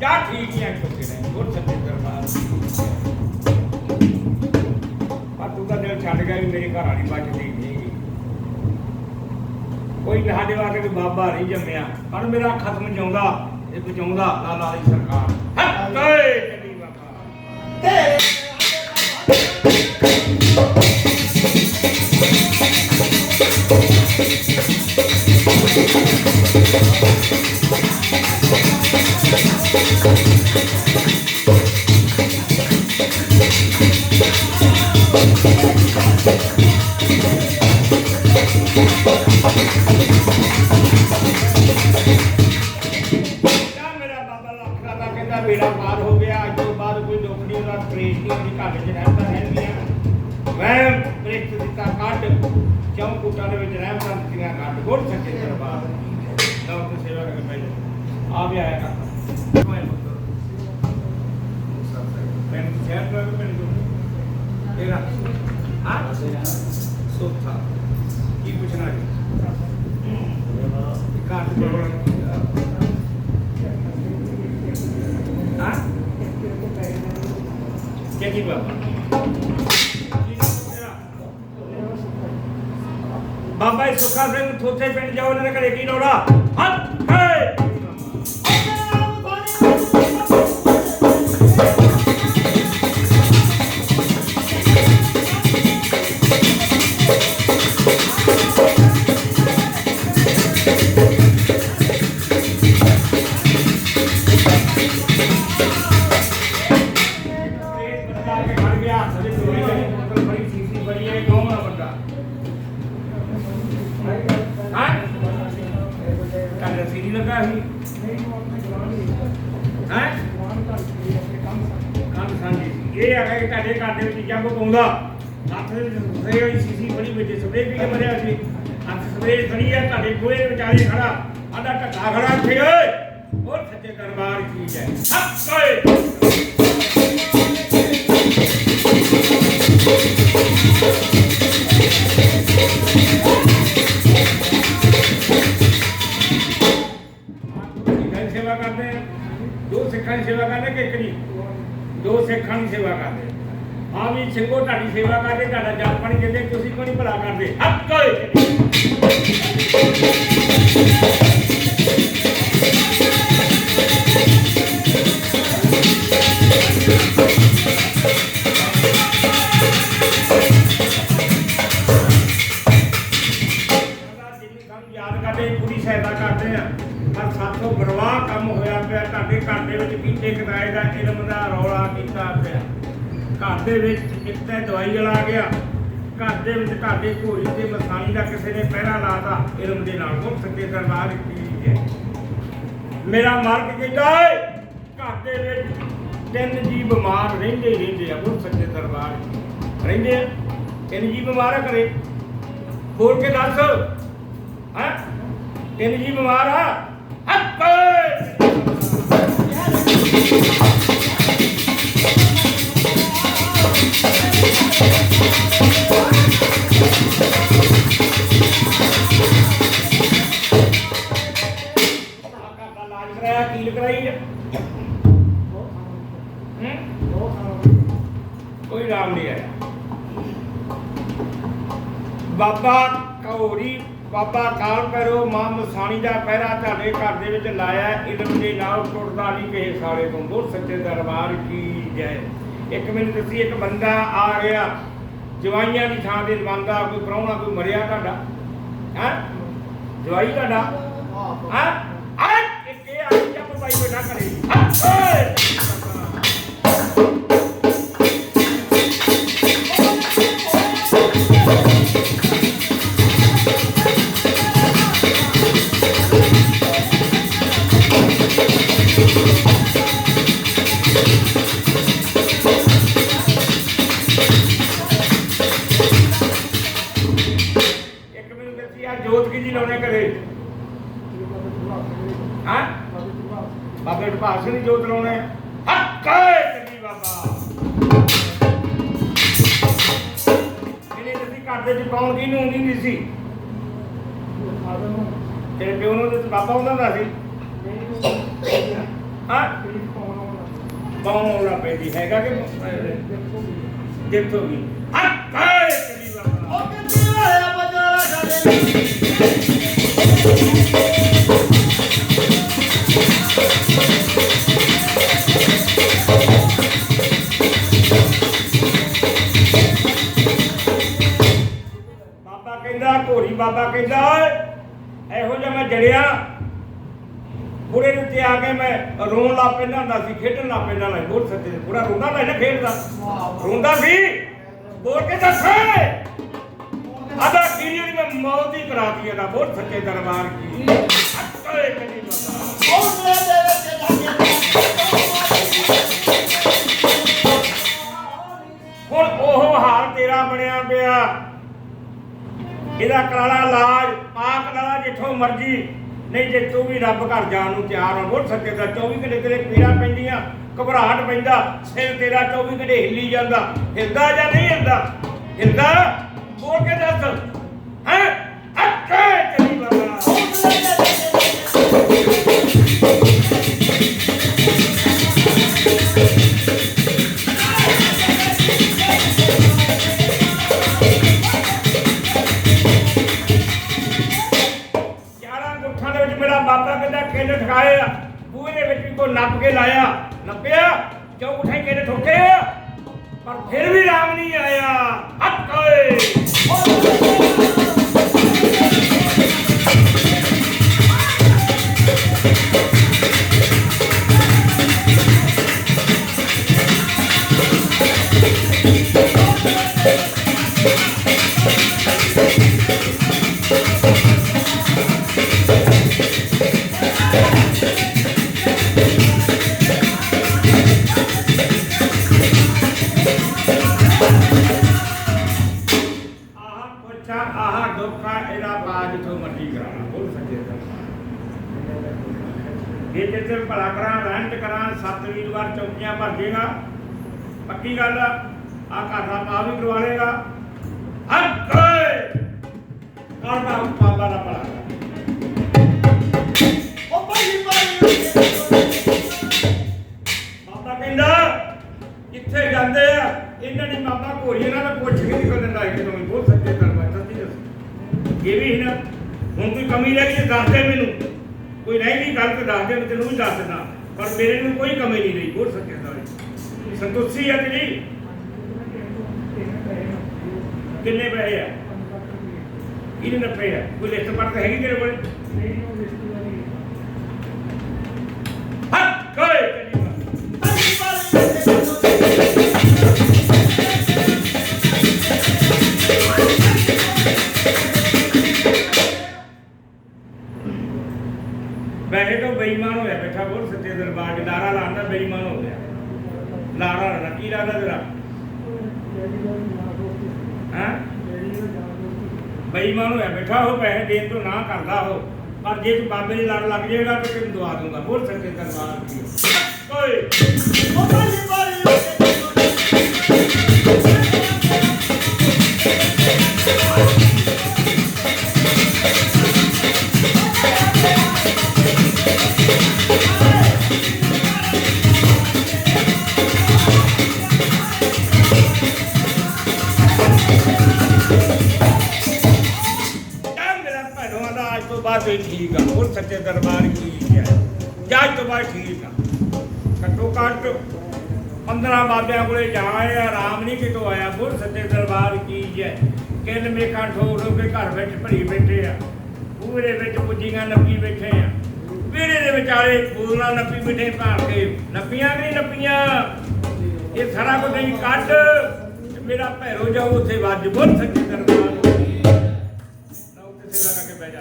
ਜਾ ਠੀਕ ਹੀ ਆ ਚੁੱਕੇ ਨੇ ਗੁਰ ਸੱਚੇ ਦਰਬਾਰ ਪਰ ਤੂੰ ਤਾਂ ਦਿਲ ਛੱਡ ਗਿਆ ਵੀ ਮੇਰੇ ਘਰ ਵਾਲੀ ਬਚਦੀ ਨਹੀਂ ਕੋਈ ਸਾਡੇ ਵਾਸਤੇ ਕੋਈ ਬਾਬਾ ਨਹੀਂ ਜੰਮਿਆ ਪਰ ਮੇਰਾ ਖਤਮ ਜਾਉਂਦਾ ਇਹ ਬਚਾਉਂਦਾ ਲਾਲਾ ਦੀ ਸਰਕਾਰ ਹੱਕੇ ਚਲੀ ਬਾਬਾ ਜਾ ਬੇੜਾ ਪਾਰ ਹੋ ਗਿਆ ਅੱਜ ਤੋਂ ਬਾਅਦ ਕੋਈ ਨਹੀਂ ਉਹਦਾ ਕ੍ਰੇਸ਼ ਨਹੀਂ ਉਹਦੀ ਘਰ ਚ ਰਹਿੰਦਾ ਰਹਿੰਦੀਆਂ। ਮੈਂ ਪ੍ਰਿਕਤ ਦਿੱਤਾ ਕੱਢ ਚੌਂ ਕੁੱਟਾਂ ਦੇ ਵਿੱਚ ਰਹਿਮ ਤਾਂ ਦਿੱਤੀਆਂ ਕੱਢ ਗੁਰ ਸੱਚੇ ਦਰਬਾਰ ਲਓ ਤੇ ਸੇਵਾ ਕਰਕੇ ਬੈਠ ਆ ਵੀ ਆਇਆ ਕਰ ਮੈਂ ਸ਼ਹਿਰ ਤੋਂ ਮੈਂ ਤੇਰਾ। ਹਾਂ? ਸੋਥਾ ਕੀ ਪੁੱਛਣਾ ਜੀ? ਘਰ ਤੋਂ ਹਾਂ ਕੀ ਕੀ ਬਾਬਾ? ਸੁਖਾ ਸਿੰਘ ਥੋਥੇ ਪਿੰਡ ਜਾਓ ਇਹਨਾਂ ਦੇ ਘਰੇ ਕੀ ਲੋੜਾ ਕੰਨ ਸੀਰੀ ਲੱਗਾ ਸੀ? ਹਾਂ? ਕੰਨ ਸਾਂਝੀ ਸੀ। ਇਹ ਆ ਗਿਆ ਕਿ ਤੁਹਾਡੇ ਘਰ ਦੇ ਵਿੱਚ ਜੱਗ ਪਾਉਂਦਾ। ਹੱਥ ਦੇ ਵਿੱਚ ਸਪਰੇ ਹੋਈ ਸੀਸੀ ਬੜੀ ਵਿੱਚ ਸਪਰੇ ਪੀ ਕੇ ਮਰਿਆ ਸੀ। ਹੱਥ ਸਪਰੇ ਖੜੀ ਆ, ਤੁਹਾਡੇ ਗੋਹੇ ਦੇ ਵਿਚਾਲੇ ਖੜਾ। ਆਡਾ ਢੱਕਾ ਖੜਾ ਇੱਥੇ, ਓਏ! ਉਹ ਸੱਚੇ ਦਰਬਾਰ ਕੀ ਹੈ? ਹੱਥ ਓਏ ਦੋ ਸਿੱਖਾਂ ਦੀ ਸੇਵਾ ਕਰਦੇ ਕਿ ਇੱਕ ਨਹੀਂ? ਦੋ ਸਿੱਖਾਂ ਦੀ ਸੇਵਾ ਕਰਦੇ। ਆ ਵੀ ਸਿੰਘੋ, ਤੁਹਾਡੀ ਸੇਵਾ ਕਰਦੇ, ਤੁਹਾਡਾ ਜਲ ਪਾਣੀ ਦਿੰਦੇ, ਤੁਸੀਂ ਕੋਈ ਭਲਾ ਕਰਦੇ? ਹੱਕ ਘਰ ਦੇ ਵਿੱਚ ਇੱਕ ਤਾਂ ਦਵਾਈ ਵਾਲਾ ਆ ਗਿਆ। ਘਰ ਦੇ ਵਿੱਚ ਤੁਹਾਡੇ ਘੋੜੀ ਤੇ ਮਸਾਣੀ ਦਾ ਕਿਸੇ ਨੇ ਪਹਿਰਾ ਲਾਤਾ ਇਲਮ ਦੇ ਨਾਲ ਉਹ ਸੱਚੇ ਦਰਬਾਰ ਕੀ ਹੈ ਮੇਰਾ ਮਾਲਕ ਕਹਿੰਦਾ ਏ। ਘਰ ਦੇ ਵਿੱਚ ਤਿੰਨ ਜੀ ਬਿਮਾਰ ਰਹਿੰਦੇ ਰਹਿੰਦੇ ਆ ਉਹ ਸੱਚੇ ਦਰਬਾਰ ਰਹਿੰਦੇ ਆ। ਤਿੰਨ ਜੀ ਬਿਮਾਰ ਆ ਘਰੇ। ਹੋਰ ਕੇ ਦੱਸ? ਹੈ? ਤਿੰਨ ਜੀ ਬਿਮਾਰ ਆ? ਹੱਕ! ਇਲਾਜ ਕਰਾਇਆ ਕੀ ਕਰਾਈ ਹੈ ਹੂੰ? ਕੋਈ ਰਾਮ ਨਹੀਂ ਆਇਆ। ਬਾਬਾ ਕੌੜੀ ਬਾਬਾ ਕਾਲ ਕਰੋ ਮਾਂ ਮਸਾਣੀ ਦਾ ਪਹਿਰਾ ਤੁਹਾਡੇ ਘਰ ਦੇ ਵਿੱਚ ਲਾਇਆ ਇਲਮ ਦੇ ਨਾਲ ਟੁੱਟਦਾ ਨਹੀਂ ਕਿਸੇ ਸਾਲੇ ਤੋਂ ਬੋਲ ਸੱਚੇ ਦਰਬਾਰ ਕੀ ਜੈ। ਇੱਕ ਮੈਨੂੰ ਦੱਸੀ ਇੱਕ ਬੰਦਾ ਆ ਗਿਆ। ਜਵਾਈਆਂ ਦੀ ਥਾਂ ਤੇ ਬੰਦਾ ਕੋਈ ਪ੍ਰਾਹੁਣਾ ਕੋਈ ਮਰਿਆ ਤੁਹਾਡਾ। ਹੈ? ਜਵਾਈ ਤੁਹਾਡਾ? ਹਾਂ? ਆਈ ਜੱਪ ਪਾਈ ਇੱਕ ਮੈਨੂੰ ਦੱਸੀ ਜੋਤ ਕੀ ਜੀ ਲਾਉਣੇ ਘਰੇ? ਹਾਂ? ਬਾਬੇ ਢਪਾਲ ਸਿੰਘ ਦੀ ਜੋਤ ਲਾਉਣੇ ਹੱਕ ਹੈ ਚੰਗੀ ਬਾਬਾ। ਇਹਨੇ ਤੁਸੀਂ ਘਰ ਦੇ ਚ ਕੌਣ ਕਿਹਨੂੰ ਹੁੰਦੀ ਨਹੀਂ ਸੀ। ਤੇਰੇ ਪਿਓ ਨੂੰ ਤੇ ਬਾਬਾ ਹੁੰਦਾ ਹੁੰਦਾ ਸੀ। ਹਾਂ? ਬਾਉਂ ਲਾ ਪੈਂਦੀ? ਹੈਗਾ ਕਿ ਦੇਖੋ ਵੀ। ਹੱਕੇ ਕਦੀ ਬਾਬਾ। ਉਹ ਕਿੱਥੇ ਹੋਇਆ ਬਜਾਰਾ ਸਾਡੇ ਬਾਬਾ ਕਹਿੰਦਾ, ਘੋੜੀ ਬਾਬਾ ਕਹਿੰਦਾ ਇਹੋ ਜਿਹਾ ਮੈਂ ਜੜਿਆ। ਪੂਰੇ ਦੇ ਉੱਤੇ ਆ ਕੇ ਮੈਂ ਰੋਣ ਲੱਗ ਪੈਂਦਾ ਹੁੰਦਾ ਸੀ, ਖੇਡਣ ਲੱਗ ਪੈਂਦਾ ਮੈਂ ਬੋਲ ਸੱਚੇ ਪੂਰਾ ਰੋਂਦਾ ਮੈਂ ਨਾ ਖੇਡਦਾ। ਰੋਂਦਾ ਸੀ? ਬੋਲ ਕੇ ਦੱਸ। ਆਦਾ ਕੀਰੀ ਦੀ ਮੈਂ ਮੌਤ ਹੀ ਕਰਾਤੀ ਇਹਦਾ ਬੋਲ ਸੱਚੇ ਦਰਬਾਰ ਕੀ ਓਏ ਕਦੀ ਬਾਬਾ। ਉਹ ਹੁਣ ਉਹ ਹਾਲ ਤੇਰਾ ਬਣਿਆ ਪਿਆ। ਇਹਦਾ ਕਰਾਲਾ ਇਲਾਜ ਪਾਕ ਲਾਲਾ ਜਿੱਥੋਂ ਮਰਜ਼ੀ। ਨਹੀਂ ਜੇ ਤੂੰ ਵੀ ਰੱਬ ਘਰ ਜਾਣ ਨੂੰ ਤਿਆਰ ਹੋ ਬੋਲ ਸਕੇ ਤਾਂ 24 ਘੰਟੇ ਤੇਰੇ ਪੀੜਾਂ ਪੈਂਦੀਆਂ, ਘਬਰਾਹਟ ਪੈਂਦਾ, ਸਿਰ ਤੇਰਾ 24 ਘੰਟੇ ਹਿੱਲੀ ਜਾਂਦਾ। ਹਿਲਦਾ ਜਾਂ ਨਹੀਂ ਹਿਲਦਾ? ਹਿਲਦਾ? ਬੋਲ ਕੇ ਬਾਬਾ ਕਹਿੰਦਾ ਕਿੱਲ ਠਾਏ ਆ ਬੂਹੇ ਦੇ ਵਿੱਚ ਵੀ ਕੋਈ ਨੱਪ ਕੇ ਲਾਇਆ ਨੱਪਿਆ ਚੌ ਉਠਾਈ ਕਿੱਲ ਠੋਕੇ ਆ ਪਰ ਫਿਰ ਦੁੱਖਾ ਇਹਦਾ ਮਰਜ਼ੀ ਕਰਾਣਾ ਬੋਲ ਸਕੇ ਤਾਂ। ਇਹ ਤੇ ਭਲਾ ਕਰਾਂ ਰਹਿਣ ਕਰਾਂ, ਸੱਤ ਵੀਰਵਾਰ ਚੌਕੀਆਂ ਭਰ ਜੇਗਾ ਪੱਕੀ ਗੱਲ ਆ, ਆਹ ਘਰ ਦਾ ਪਾ ਵੀ ਕਰਵਾ ਲੇਗਾ ਹੱਕ ਕਰਦਾ ਇਹ ਵੀ ਨਾ, ਹੁਣ ਕੋਈ ਕਮੀ ਰਹਿ ਗਈ, ਦੱਸ ਦੇ ਮੈਨੂੰ। ਕੋਈ ਰਹਿ ਗਈ ਗੱਲ ਤਾਂ ਦੱਸ ਦੇ, ਮੈਂ ਤੈਨੂੰ ਵੀ ਦੱਸ ਦਿੰਦਾ। ਪਰ ਮੇਰੇ ਨੂੰ ਕੋਈ ਕਮੀ ਨਹੀਂ ਰਹੀ ਬਹੁਤ ਸੱਚੇ ਦਰਬਾਰ ਸੰਤੁਸ਼ਟੀ ਹੈ ਤੇਰੀ? ਕਿੰਨੇ ਪੈਸੇ ਆ? ਕਿੰਨੇ ਨੱਪੇ ਆ? ਕੋਈ ਲਿਸਟ ਪੜਤ ਹੈਗੀ ਤੇਰੇ ਕੋਲ? ਹੋਇਆ ਸੱਚੇ ਦਰਬਾਰ ਚ ਲਾਰਾ ਲਾਉਂਦਾ ਬੇਈਮਾਨ ਹੋ ਗਿਆ। ਲਾਰਾ ਲਾਣਾ ਕੀ ਲਾਦਾ ਤੇਰਾ? ਹਾਂ? ਬੇਈਮਾਨ ਹੋਇਆ ਬੈਠਾ ਹੋ ਪੈਸੇ ਦੇਣ ਤੋਂ ਨਾ ਕਰਦਾ ਹੋ ਪਰ ਜੇ ਤੂੰ ਬਾਬੇ ਦੇ ਲੜ ਲੱਗ ਜਾਏਗਾ ਤਾਂ ਤੈਨੂੰ ਦਵਾ ਦੂੰਗਾ ਬੋਲ ਸੱਚੇ ਦਰਬਾਰ ਕੀ ਓਏ! ਉਹ ਭਾਈ ਭਾਈ ਮੇਰਾ ਭੈਣੋਂ ਦਾ ਅੱਜ ਤੋਂ ਬਾਅਦ ਵੀ ਠੀਕ ਆ ਬੋਲ ਸੱਚੇ ਦਰਬਾਰ ਕੀ ਹੈ ਅੱਜ ਤੋਂ ਬਾਅਦ ਠੀਕ ਆ, ਘੱਟੋ ਘੱਟ 15 ਬਾਬਿਆਂ ਕੋਲੇ ਜਾ ਆਇਆ ਆਰਾਮ ਨਹੀਂ ਕਿਤੋਂ ਆਇਆ ਬੋਲ ਸੱਚੇ ਦਰਬਾਰ ਕੀ ਹੈ। ਕਿੰਨ ਮੇਕਾਂ ਠੋਕ ਠੋਕ ਕੇ ਘਰ ਵਿੱਚ ਭਰੀ ਬੈਠੇ ਆ, ਪੂਰੇ ਵਿੱਚ ਪੁੱਜੀਆਂ ਨੱਪੀ ਬੈਠੇ ਆ। ਵੀਰੇ ਦੇ ਵਿਚਾਰੇ ਪੂਰਨਾ ਨੱਪੀ ਬੈਠੇ, ਭਾਰ ਕੇ ਨੱਪੀਆਂ ਕਿ ਨਹੀਂ ਨੱਪੀਆਂ? ਇਹ ਸਾਰਾ ਕੁਝ ਨਹੀਂ ਕੱਢ ਮੇਰਾ ਭੈਰੋ ਜਾਓ ਉੱਥੇ ਵੱਜ ਬੋਲ ਸੱਚੇ ਦਰਬਾਰ ਨਾ। ਉੱਥੇ ਸੇਵਾ ਕਰਕੇ ਬਹਿ ਜਾ।